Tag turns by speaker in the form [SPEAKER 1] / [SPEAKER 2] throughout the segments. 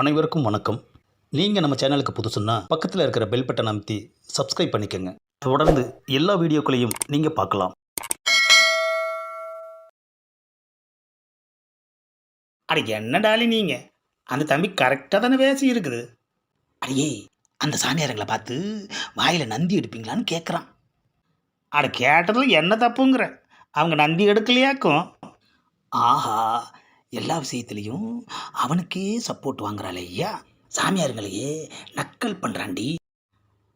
[SPEAKER 1] அனைவருக்கும் வணக்கம். நீங்கள் நம்ம சேனலுக்கு புதுசுன்னா பக்கத்தில் இருக்கிற பெல் பட்டன் அமைத்தி சப்ஸ்கிரைப் பண்ணிக்கோங்க. தொடர்ந்து எல்லா வீடியோக்களையும் நீங்கள் பார்க்கலாம்.
[SPEAKER 2] அட என்ன டாலி நீங்க? அந்த தம்பி கரெக்டாக தானே பேசி இருக்குது. அடையே அந்த சாமியாரங்களை பார்த்து வாயில் நந்தி எடுப்பீங்களான்னு கேட்குறான் அட கேட்டதில் என்ன தப்புங்கிற? அவங்க நந்தி எடுக்கலையாக்கும்? ஆஹா எல்லா விஷயத்துலேயும் அவனுக்கே சப்போர்ட் வாங்குறாள் ஐயா. சாமியாருங்களையே நக்கல் பண்ணுறாண்டி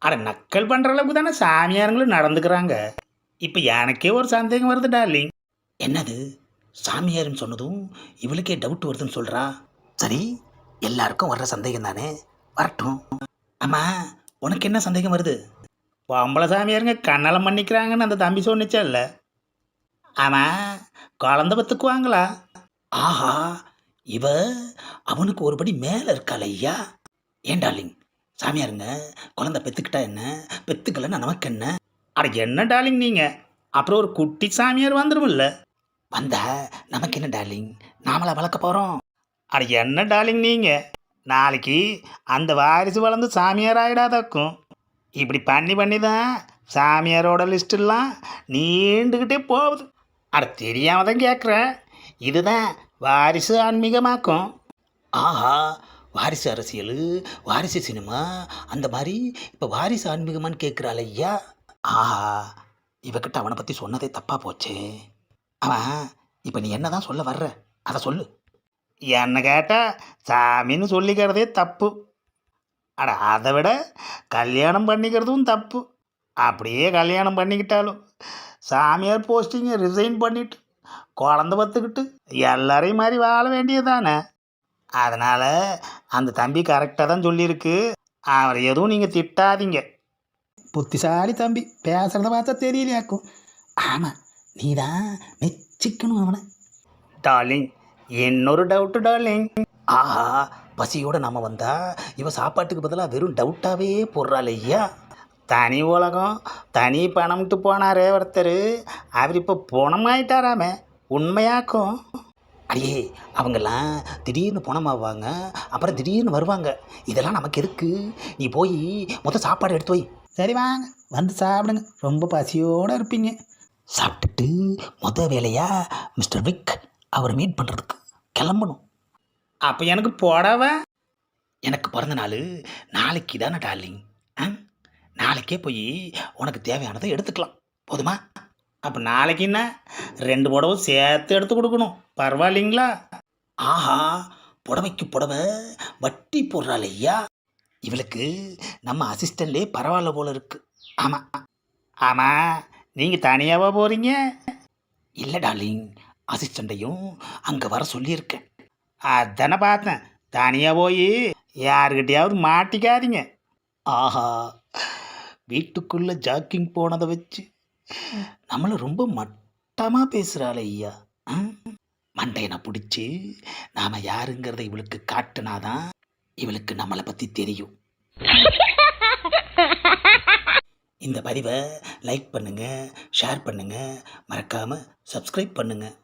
[SPEAKER 2] அட நக்கல் பண்ணுற அளவுக்கு தானே சாமியாருங்களும் நடந்துக்கிறாங்க. இப்போ எனக்கே ஒரு சந்தேகம் வருது டார்லிங் என்னது? சாமியார்னு சொன்னதும் இவளுக்கே டவுட் வருதுன்னு சொல்கிறா சரி எல்லாருக்கும் வர்ற சந்தேகம் தானே? வரட்டும். அம்மா உனக்கு என்ன சந்தேகம் வருது? பொம்பளை சாமியாருங்க கண்ணலம் பண்ணிக்கிறாங்கன்னு அந்த தம்பி சொன்னிச்சா இல்லை ஆமாம் குழந்த பத்துக்குவாங்களா? ஆஹா இவ அவனுக்கு ஒருபடி மேலே இருக்காள் ஐயா. ஏன் டார்லிங்? சாமியாருங்க குழந்தை பெற்றுக்கிட்டா என்ன? பெத்துக்கலன்னா நமக்கு என்ன? அட என்ன டார்லிங் நீங்கள் அப்புறம் ஒரு குட்டி சாமியார் வந்துடும்ல வந்தா நமக்கு என்ன டார்லிங்? நாமளா வளர்க்க போகிறோம் அட என்ன டார்லிங் நீங்கள் நாளைக்கு அந்த வாரிசு வளர்ந்து சாமியார் ஆகிடாதாக்கும் இப்படி பண்ணி பண்ணி தான் சாமியாரோட லிஸ்டெல்லாம் நீண்டுக்கிட்டே போகுது. அட தெரியாம தான் கேட்குறேன் இதுதான் வாரிசு ஆன்மீகமாக்கும். ஆஹா வாரிசு அரசியல் வாரிசு சினிமா அந்த மாதிரி இப்போ வாரிசு ஆன்மீகமான்னு கேட்குறாள் ஐயா. ஆஹா இவகிட்ட அவனை பற்றி சொன்னதே தப்பாக போச்சே. அவன் இப்போ நீ என்ன தான் சொல்ல வர்ற? அதை சொல்லு. என்ன கேட்டால் சாமின்னு சொல்லிக்கிறதே தப்பு. அட அதை விட கல்யாணம் பண்ணிக்கிறதும் தப்பு. அப்படியே கல்யாணம் பண்ணிக்கிட்டாலும் சாமியார் போஸ்டிங்கை ரிசைன் பண்ணிட்டு குழந்த பத்துக்கிட்டு எல்லாரையும் மாதிரி வாழ வேண்டியதானே அதனால் அந்த தம்பி கரெக்டாக தான் சொல்லியிருக்கு. அவர் எதுவும் நீங்கள் திட்டாதீங்க. புத்திசாலி தம்பி பேசுகிறத பார்த்தா தெரியலையாக்கும். ஆமாம் நீ தான் மெச்சிக்கணும் அவனை. டார்லிங் இன்னொரு டவுட்டு டார்லிங் ஆஹா பசியோட நாம வந்தா இவ சாப்பாட்டுக்கு பதிலாக வெறும் டவுட்டாகவே போடுறாள் ஐயா. தனி உலகம் தனி பணம்ட்டு போனாரே ஒருத்தர். அவர் இப்போ பணமாயிட்டாராமே உண்மையாக்கும். அடியே அவங்கெல்லாம் திடீர்னு பணமாவாங்க அப்புறம் திடீர்னு வருவாங்க. இதெல்லாம் நமக்கு இருக்குது நீ போய் மொத்த சாப்பாடு எடுத்து வை. சரி வாங்க வந்து சாப்பிடுங்க. ரொம்ப பசியோடு இருப்பீங்க. சாப்பிட்டுட்டு மொத வேலையாக மிஸ்டர் விக் அவரை மீட் பண்ணுறதுக்கு கிளம்பணும். அப்போ எனக்கு போடவ? எனக்கு பிறந்த நாள் நாளைக்கு தானே டார்லிங். நாளைக்கே போய் உனக்கு தேவையானதை எடுத்துக்கலாம். போதுமா? அப்போ நாளைக்கு என்ன? ரெண்டு புடவும் சேர்த்து எடுத்து கொடுக்கணும். பரவாயில்லைங்களா? ஆஹா புடவைக்கு புடவை வட்டி போடுறாள் ஐயா. இவளுக்கு நம்ம அசிஸ்டண்ட்லே பரவாயில்ல போல இருக்கு. ஆமாம் ஆமாம் நீங்கள் தனியாவா போகிறீங்க இல்லை டார்லிங் அசிஸ்டண்ட்டையும் அங்கே வர சொல்லியிருக்கேன். அதானே பார்த்தேன். தனியாக போய் யாருக்கிட்டையாவது மாட்டிக்காதீங்க. ஆஹா வீட்டுக்குள்ளே ஜாக்கிங் போனதை வச்சு. நம்மளை ரொம்ப மட்டமாக பேசுகிறாள் ஐயா. மண்டையனை பிடிச்சி நாம் யாருங்கிறத இவளுக்கு காட்டுனாதான் இவளுக்கு நம்மளை பற்றி தெரியும். இந்த பதிவை லைக் பண்ணுங்கள் ஷேர் பண்ணுங்கள் மறக்காமல் சப்ஸ்கிரைப் பண்ணுங்கள்